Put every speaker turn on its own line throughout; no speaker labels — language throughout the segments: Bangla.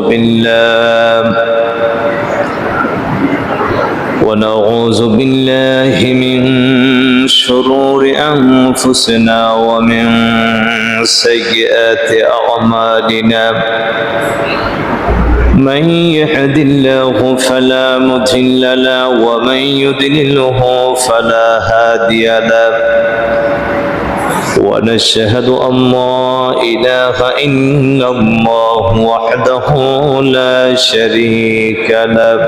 بالله. ونعوذ بالله من شرور أنفسنا ومن سيئات أعمالنا. من يهد الله فلا مضل له ومن يضلله فلا هادي له. ونشهد أن لا إله إلا الله وحده لا شريك له.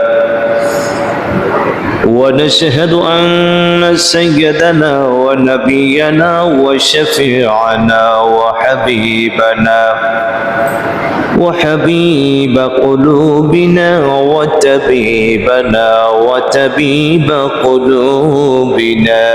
ونشهد أن سيدنا ونبينا وشفيعنا وحبيبنا وحبيب قلوبنا وتبيبنا وتبيب قلوبنا.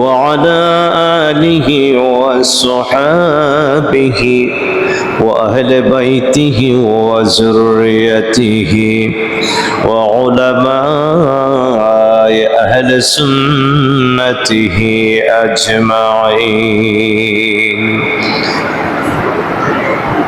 وعلى آله وصحابه وأهل بيته وذريته وعلماء أهل سنته أجمعين.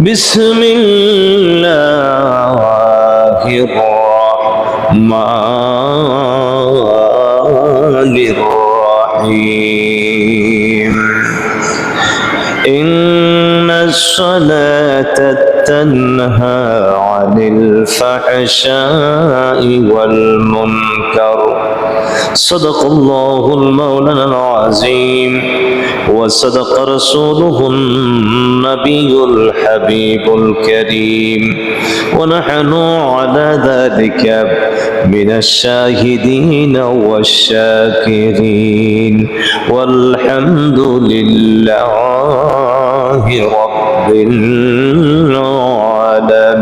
بسم الله الرحمن الرحيم. إن الصلاة تنهى عن الفحشاء والمنكر. صدق الله المولى العظيم. وصدق رسوله النبي الحبيب الكريم. ونحن على ذلك من الشاهدين والشاكرين. والحمد لله رب العالمين.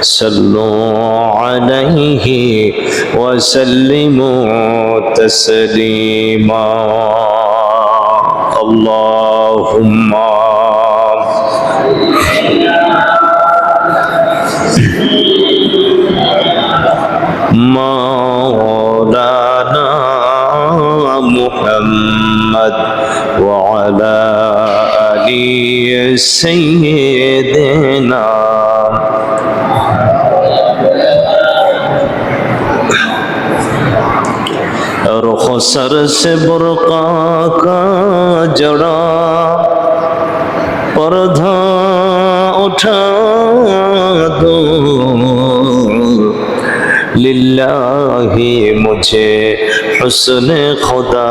صلوا عليه وسلموا تسليما. اللهم مولانا محمد وعلى آل سيدنا रुखसर से बुरका का जड़ा पर्दा उठा दो लिल्लाही मुझे हुस्न खुदा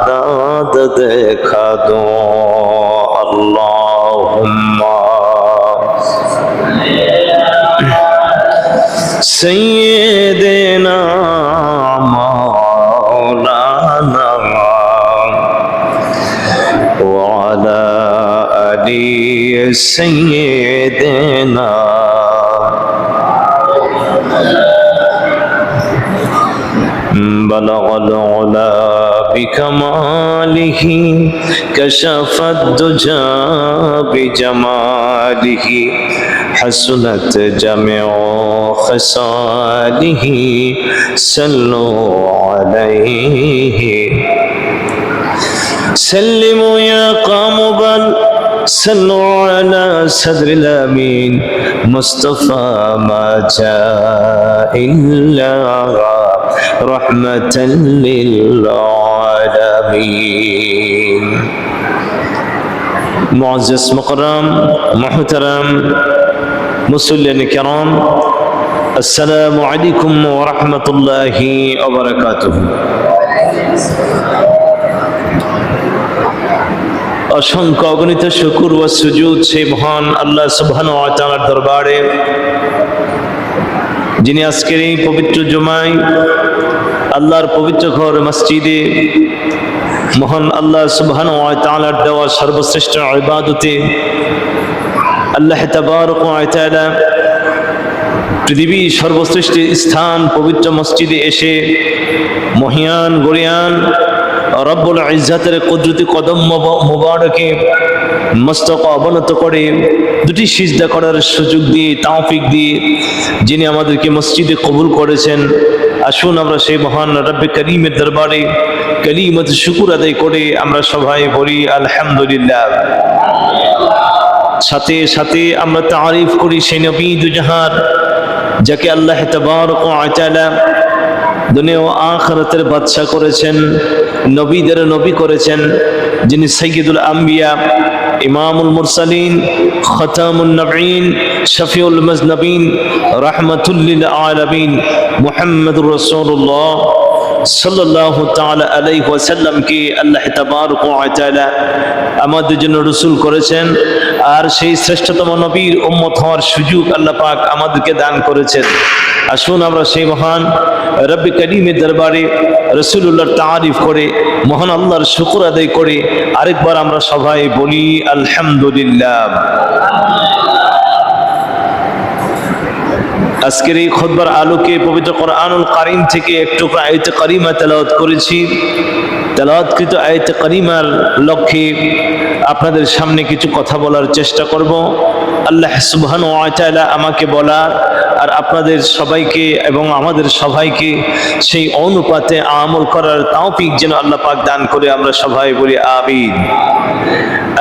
दाद देखा दो अल्लाहुम्मा सैयदना سيدنا بلغ العلا بكماله كشف الدجى بجماله حسنت جميع خصاله صلوا عليه سلموا يا قوم بل صلوا على صدر الأمين مصطفى ما جاء إلا رحمة للعالمين. معزز مقرم محترم مسلم كرام السلام عليكم ورحمة الله وبركاته. অসংখ্য অগণিত শুকুর ও সুজুদ সেই মহান আল্লাহ সুবহান দরবারে, যিনি আজকের এই পবিত্র জুমায় আল্লাহর পবিত্র ঘর মসজিদে মহান আল্লাহ সুবহান তাআলার দেওয়া সর্বশ্রেষ্ঠ ইবাদতে আল্লাহ তাবারক ওয়া তাআলা পৃথিবীর সর্বশ্রেষ্ঠ স্থান পবিত্র মসজিদে এসে মহিয়ান গরিয়ান রব্বুল ইজ্জাতের কুদরতি কদম মোবা- মোবারকে মস্তক অবনত করে দুটি সিজদা করার সুযোগ দিয়ে তাওফিক দিয়ে যিনি আমাদেরকে মসজিদে কবুল করেছেন। আসুন আমরা সেই মহান রব্বে করিমের দরবারে কলিমত শুকুর আদায় করে আমরা সবাই বলি আলহামদুলিল্লাহ। সাথে সাথে আমরা তারিফ করি সেই নবী দুজাহার, যাকে আল্লাহ তাবারক ওয়া তাআলা দুনিয়া ও আখিরাতের বাদশা করেছেন, নবীদের নবী করেছেন, যিনি সাইয়্যিদুল আম্বিয়া, ইমামুল মুরসালিন, খতামুন নবীন, শফিউল মুজনবিন, রাহমাতুল লিল আলামিন সাল্লাল্লাহু তাআলা আলাইহি ওয়াসাল্লামকে আল্লাহ তাবারক ওয়া তাআলা আমাদের জন্য রসুল করেছেন, আর সেই শ্রেষ্ঠতম নবীর উম্মত হওয়ার সুযোগ আল্লাহ পাক আমাদেরকে দান করেছেন। আসুন আমরা সেই মহান রব্বি করিমের দরবারে রসুল্লাহর তারিফ করে, মহান আল্লাহর শুকুর আদায় করে আরেকবার আমরা সবাই বলি, আলহামদুলিল্লাহ। আজকের এই খোদবার আলোকে পবিত্র কোরআনুল কারিম থেকে একটু আয়ত করিমা তেলাওয়াত করেছি। তেলাওয়াতকৃত আয়ত করিমার লক্ষ্যে আপনাদের সামনে কিছু কথা বলার চেষ্টা করব। আল্লাহ সুবহান ওয়াতালা আমাকে বলার আর আপনাদের সবাইকে এবং আমাদের সবাইকে সেই অনুপাতে আমল করার তাওফিক যেন আল্লাহ পাক দান করে আমরা সবাই বলি আমিন।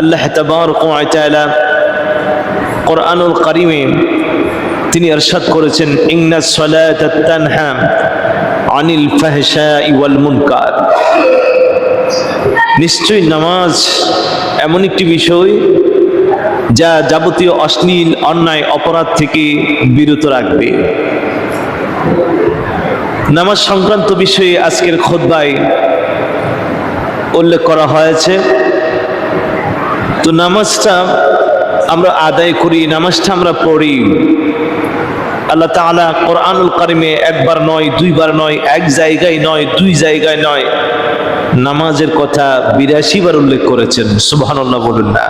আল্লাহ তাবারক ওয়া তাআলা কোরআনুল করিমে তিনি ইরশাদ করেছেন, ইন্না সালাত তানহা আনিল ফাহশাই ওয়াল মুনকার। নিশ্চয়ই নামাজ এমন একটি বিষয় যা যাবতীয় অশ্লীল, অন্যায়, অপরাধ থেকে বিরত রাখবে। নামাজ সংক্রান্ত বিষয়ে আজকের খোদ্বায় উল্লেখ করা হয়েছে। তো নামাজটা আমরা আদায় করি, নামাজটা আমরা পড়ি। আল্লাহ তাআলা কোরআনুল কারিমে একবার নয়, দুইবার নয়, এক জায়গায় নয়, দুই জায়গায় নয়। নামাজের কথা বিরাশি বার উল্লেখ করেছেন, সুবহানাল্লাহ বলুন না।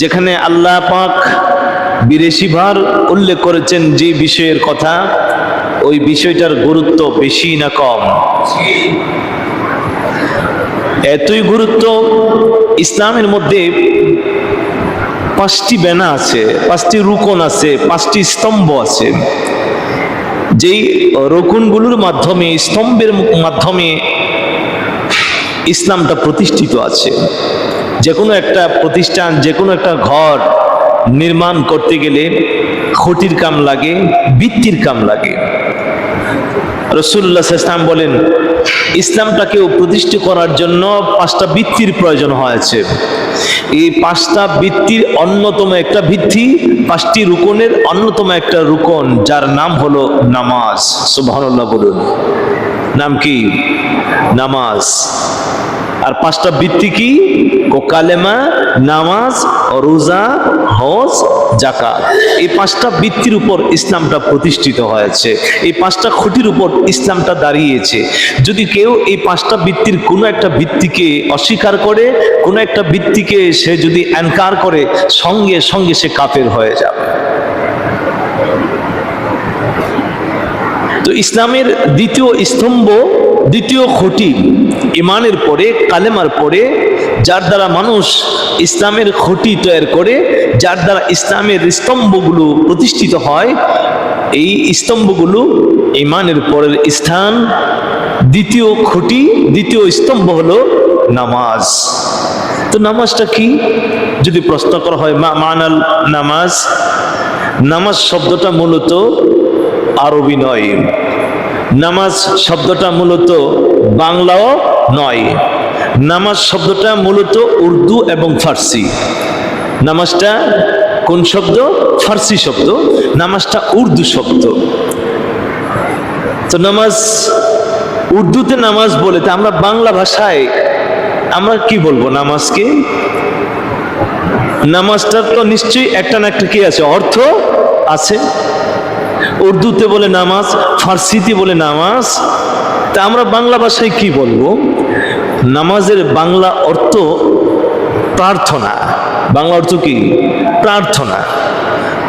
যেখানে আল্লাহ পাক বিরাশি বার উল্লেখ করেছেন যে বিষয়ের কথা, ওই বিষয়টার গুরুত্ব বেশি না কম। এতই গুরুত্ব ইসলামের মধ্যে পাঁচটি বেনা আছে, পাঁচটি রুকন আছে, পাঁচটি স্তম্ভ আছে। যেই রকুনগুলোর মাধ্যমে, স্তম্ভের মাধ্যমে ইসলামটা প্রতিষ্ঠিত আছে। যে কোনো একটা প্রতিষ্ঠান যে কোনো একটা ঘর নির্মাণ করতে গেলে খুঁটির কাম লাগে, বৃত্তির কাম লাগে। রসুল্লাহ ইসলাম বলেন, ইসলামটাকেও প্রতিষ্ঠা করার জন্য পাঁচটা বৃত্তির প্রয়োজন হয়েছে। এই পাঁচটা বৃত্তির অন্যতম একটা ভিত্তি পাঁচটি রুকনের অন্যতম একটা রুকন, যার নাম হলো নামাজ। সুবহানাল্লাহ বলুন। নাম কি? নামাজ। আর পাঁচটা ভিত্তি কি? ও কালেমা, নামাজ, রোজা, হজ জাকাত এই পাঁচটা বৃত্তির উপর ইসলামটা প্রতিষ্ঠিত হয়েছে। এই পাঁচটা খুঁটির উপর ইসলামটা দাঁড়িয়েছে। যদি কেউ এই পাঁচটা বৃত্তির কোনো একটা বৃত্তিকে অস্বীকার করে, কোনো একটা বৃত্তিকে সে যদি অ্যানকার করে, সঙ্গে সঙ্গে সে কাফের হয়ে যাবে। তো ইসলামের দ্বিতীয় স্তম্ভ দ্বিতীয় খুঁটি ইমানের পরে, কালেমার পরে, যার দ্বারা মানুষ ইসলামের খুঁটি তৈরি করে, যার দ্বারা ইসলামের স্তম্ভগুলো প্রতিষ্ঠিত হয়, এই স্তম্ভগুলো ইমানের পরের স্থান, দ্বিতীয় খুঁটি, দ্বিতীয় স্তম্ভ হলো নামাজ। তো নামাজটা কি? যদি প্রশ্ন করা হয়, মা মানাল নামাজ নামাজ শব্দটা মূলত আরবি নয়। নামাজ শব্দটা মূলত বাংলাও নয়। নামাজ শব্দটা মূলত উর্দু এবং ফার্সি। নামাজটা কোন শব্দ? ফার্সি শব্দ। নামাজটা উর্দু শব্দ। তো নামাজ, উর্দুতে নামাজ বলে, তা আমরা বাংলা ভাষায় আমরা কি বলব নামাজকে? নামাজটার তো নিশ্চয়ই একটা না একটা কি আছে? অর্থ আছে। উর্দুতে বলে নামাজ, ফার্সিতে বলে নামাজ। তা আমরা বাংলা ভাষায় কি বলব? নামাজের বাংলা অর্থ প্রার্থনা। বাংলা অর্থ কি? প্রার্থনা।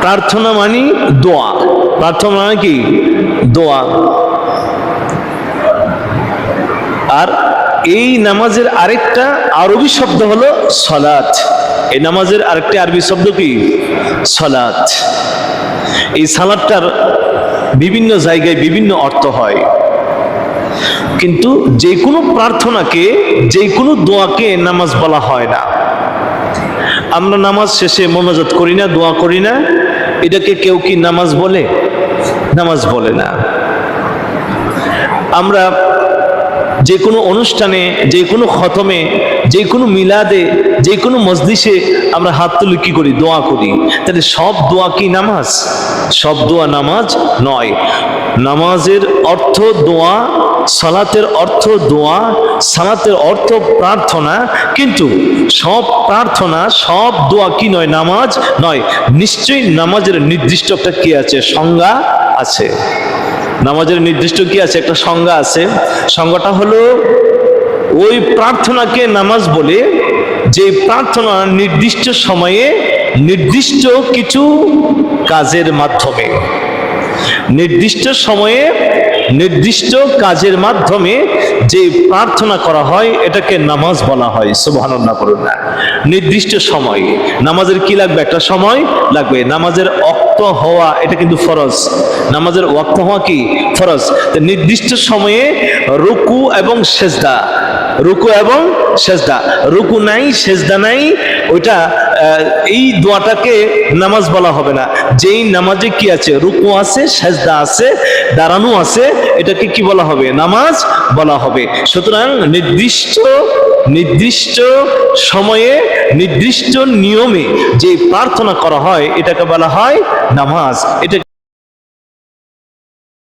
প্রার্থনা মানে দোয়া। প্রার্থনা মানে কি? দোয়া। আর এই নামাজের আরেকটা আরবি শব্দ হলো সলাত। এই নামাজের আরেকটা আরবি শব্দ কি? সলাত। এই সালাদটার বিভিন্ন জায়গায় বিভিন্ন অর্থ হয়। কিন্তু যে কোনো প্রার্থনাকে যে কোনো দোয়াকে নামাজ বলা হয় না। আমরা নামাজ শেষে মনোজাত করি না, দোয়া করি না। এটাকে কেউ কি নামাজ বলে? নামাজ বলে না। আমরা যে কোনো অনুষ্ঠানে যে কোনো খতমে যে কোনো মিলাদে যে কোনো মসজিষে আমরা হাত তুলে কি করি? দোয়া করি। তাহলে সব দোয়া কি নামাজ? সব দোয়া নামাজ নয়। নামাজের অর্থ দোয়া, সালাতের অর্থ দোয়া, সালাতের অর্থ প্রার্থনা। কিন্তু সব প্রার্থনা, সব দোয়া কি নয়? নামাজ নয়। নিশ্চয়ই নামাজের নির্দিষ্ট একটা কি আছে? সংজ্ঞা আছে। নামাজের নির্দিষ্ট কি আছে? একটা সংজ্ঞা আছে। সংজ্ঞাটা হলো ওই প্রার্থনাকে নামাজ বলে যে প্রার্থনা নির্দিষ্ট সময়ে নির্দিষ্ট কিছু কাজের মাধ্যমে, নির্দিষ্ট সময়ে নির্দিষ্ট কাজের মাধ্যমে যে প্রার্থনা করা হয় এটাকে নামাজ বলা হয়, সুবহানাল্লাহ করুন না। নির্দিষ্ট সময়, নামাজের কি লাগবে? একটা সময় লাগবে। নামাজের অক্ত হওয়া, এটা কিন্তু ফরজ। নামাজের অক্ত হওয়া কি? ফরজ। নির্দিষ্ট সময়ে রুকু এবং সেজদা। রুকু এবং সেজদা। রুকু নাই, সেজদা নাই, ওইটা এই দোয়াটাকে নামাজ বলা হবে না। যেই নামাজে কি আছে? রুকু আছে, সেজদা আছে, দাঁড়ানো আছে, এটাকে কি বলা হবে? নামাজ বলা হবে। সুতরাং নির্দিষ্ট নির্দিষ্ট সময়ে, নির্দিষ্ট নিয়মে যে প্রার্থনা করা হয়, এটাকে বলা হয় নামাজ। এটা